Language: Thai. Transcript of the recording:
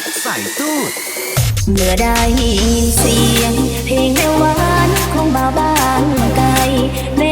กส่ตู้เมื่อได้ยินเสียง เพลงแวหวานของบ่าวบ้านไกลแม